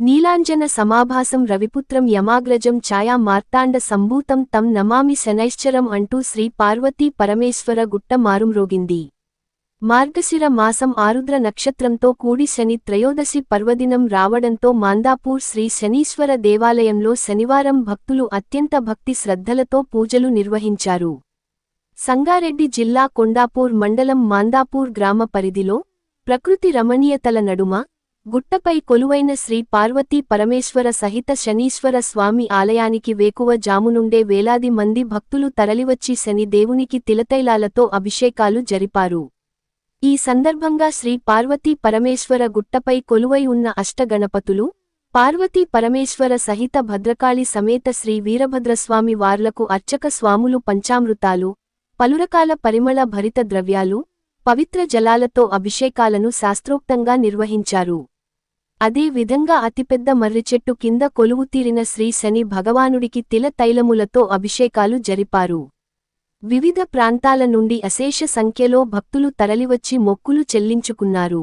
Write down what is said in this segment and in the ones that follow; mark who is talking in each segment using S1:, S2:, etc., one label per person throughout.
S1: నీలాంజన సమాభాసం రవిపుత్రం యమాగ్రజం ఛాయా మార్తాండ సంభూతం తం నమామి శనైశ్చరం అంటూ శ్రీ పార్వతీ పరమేశ్వర గుట్ట మారుమ్రోగింది. మార్గశిర మాసం ఆరుద్ర నక్షత్రంతో కూడి శని త్రయోదశి పర్వదినం రావడంతో మాందాపూర్ శ్రీ శనీశ్వర దేవాలయంలో శనివారం భక్తులు అత్యంత భక్తి శ్రద్ధలతో పూజలు నిర్వహించారు. సంగారెడ్డి జిల్లా కొండాపూర్ మండలం మాందాపూర్ గ్రామ పరిధిలో ప్రకృతి రమణీయతల నడుమ గుట్టపై కొలువైన శ్రీ పార్వతీ పరమేశ్వర సహిత శనీశ్వర స్వామి ఆలయానికి వేకువ జామునుండే వేలాది మంది భక్తులు తరలివచ్చి శని దేవునికి తిలతైలాలతో అభిషేకాలు జరిపారు. ఈ సందర్భంగా శ్రీ పార్వతీ పరమేశ్వర గుట్టపై కొలువై ఉన్న అష్టగణపతులు పార్వతీ పరమేశ్వర సహిత భద్రకాళి సమేత శ్రీ వీరభద్రస్వామి వార్లకు అర్చక స్వాములు పంచామృతాలు పలురకాల పరిమళ భరిత ద్రవ్యాలు పవిత్ర జలాలతో అభిషేకాలను శాస్త్రోక్తంగా నిర్వహించారు. అదే విధంగా అతిపెద్ద మర్రిచెట్టు కింద కొలువుతీరిన శ్రీ శని భగవానుడికి తిల తైలములతో అభిషేకాలు జరిపారు. వివిధ ప్రాంతాల నుండి అశేష సంఖ్యలో భక్తులు తరలివచ్చి మొక్కులు చెల్లించుకున్నారు.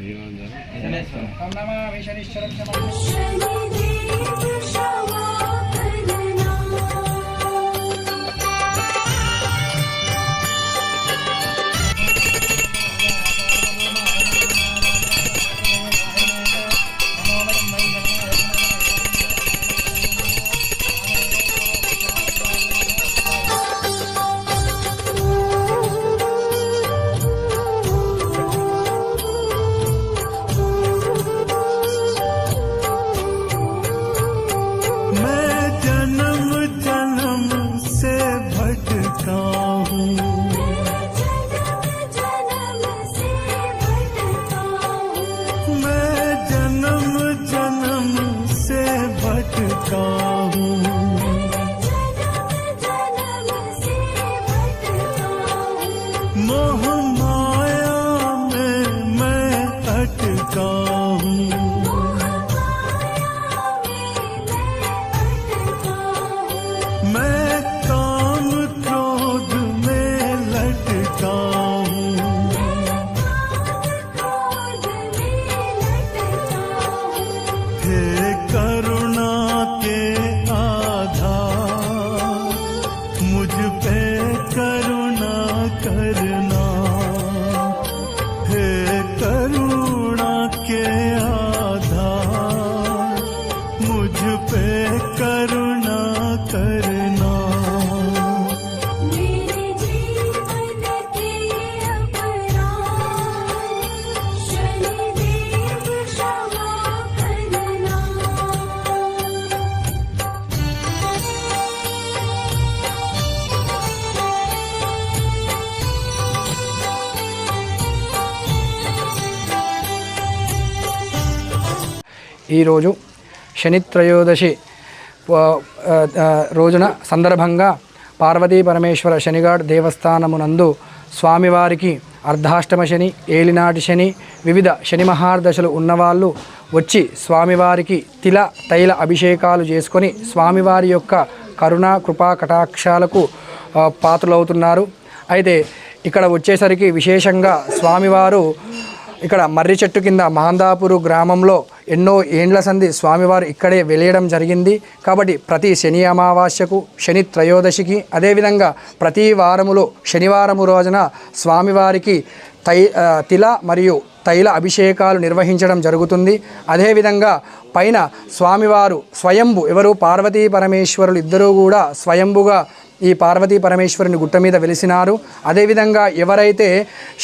S2: धीमञ्जन भटका हूँ। मैं जन्म जन्म से भटका
S3: ఈరోజు శనిత్రయోదశి. రోజున సందర్భంగా పార్వతీ పరమేశ్వర శనిగాడ్ దేవస్థానమునందు స్వామివారికి అర్ధాష్టమ శని ఏలినాటి శని వివిధ శని మహార్దశలు ఉన్నవాళ్ళు వచ్చి స్వామివారికి తిల తైల అభిషేకాలు చేసుకొని స్వామివారి యొక్క కరుణా కృపా కటాక్షాలకు పాత్రలవుతున్నారు. అయితే ఇక్కడ వచ్చేసరికి విశేషంగా స్వామివారు ఇక్కడ మర్రి చెట్టు కింద మహందాపురు గ్రామంలో ఎన్నో ఏండ్ల సంధి స్వామివారు ఇక్కడే వెలియడం జరిగింది. కాబట్టి ప్రతి శని అమావాస్యకు శని త్రయోదశికి అదేవిధంగా ప్రతి వారములో శనివారము రోజున స్వామివారికి తై తిల మరియు తైల అభిషేకాలు నిర్వహించడం జరుగుతుంది. అదేవిధంగా పైన స్వామివారు స్వయంభు ఎవరు పార్వతీ పరమేశ్వరులు ఇద్దరూ కూడా స్వయంభుగా ఈ పార్వతీ పరమేశ్వరుని గుట్ట మీద వెలిసినారు. అదేవిధంగా ఎవరైతే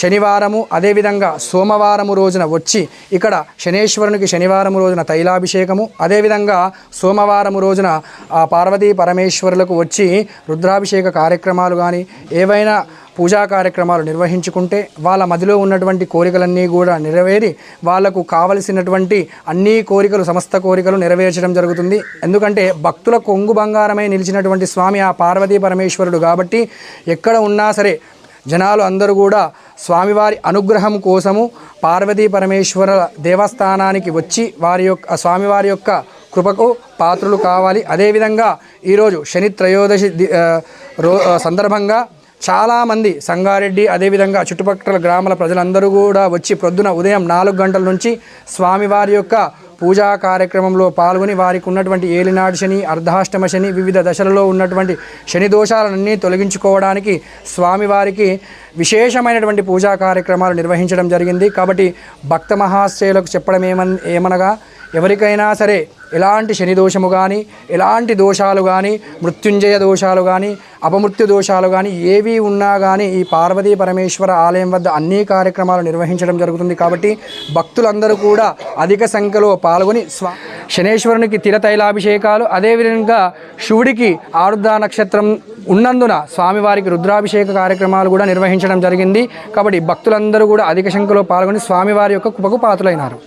S3: శనివారము అదేవిధంగా సోమవారము రోజున వచ్చి ఇక్కడ శనేశ్వరునికి శనివారము రోజున తైలాభిషేకము అదేవిధంగా సోమవారము రోజున ఆ పార్వతీ పరమేశ్వరులకు వచ్చి రుద్రాభిషేక కార్యక్రమాలు కానీ ఏవైనా పూజా కార్యక్రమాలు నిర్వహించుకుంటే వాళ్ళ మదిలో ఉన్నటువంటి కోరికలన్నీ కూడా నెరవేరి వాళ్ళకు కావలసినటువంటి అన్ని కోరికలు సమస్త కోరికలు నెరవేర్చడం జరుగుతుంది. ఎందుకంటే భక్తుల కొంగు బంగారమై నిలిచినటువంటి స్వామి ఆ పార్వతీ పరమేశ్వరుడు కాబట్టి ఎక్కడ ఉన్నా సరే జనాలు అందరూ కూడా స్వామివారి అనుగ్రహం కోసము పార్వతీ పరమేశ్వర దేవస్థానానికి వచ్చి వారి యొక్క స్వామివారి యొక్క కృపకు పాత్రులు కావాలి. అదేవిధంగా ఈరోజు శని త్రయోదశి రో సందర్భంగా చాలామంది సంగారెడ్డి అదేవిధంగా చుట్టుపక్కల గ్రామాల ప్రజలందరూ కూడా వచ్చి ప్రొద్దున ఉదయం నాలుగు గంటల నుంచి స్వామివారి యొక్క పూజా కార్యక్రమంలో పాల్గొని వారికి ఉన్నటువంటి ఏలినాడు శని అర్ధాష్టమ శని వివిధ దశలలో ఉన్నటువంటి శని దోషాలన్నీ తొలగించుకోవడానికి స్వామివారికి విశేషమైనటువంటి పూజా కార్యక్రమాలు నిర్వహించడం జరిగింది. కాబట్టి భక్త మహాశయులకు చెప్పడం ఏమన్ ఏమనగా ఎవరికైనా సరే ఎలాంటి శని దోషము కానీ ఎలాంటి దోషాలు కానీ మృత్యుంజయ దోషాలు కానీ అపమృత్యు దోషాలు కానీ ఏవి ఉన్నా కానీ ఈ పార్వతీ పరమేశ్వర ఆలయం వద్ద అన్ని కార్యక్రమాలు నిర్వహించడం జరుగుతుంది కాబట్టి భక్తులందరూ కూడా అధిక సంఖ్యలో పాల్గొని స్వా శనేశ్వరునికి తిరతైలాభిషేకాలు అదేవిధంగా శివుడికి ఆరుద్ర నక్షత్రం ఉన్నందున స్వామివారికి రుద్రాభిషేక కార్యక్రమాలు కూడా నిర్వహించడం జరిగింది కాబట్టి భక్తులందరూ కూడా అధిక సంఖ్యలో పాల్గొని స్వామివారి యొక్క కుపకు పాత్రులైనారు.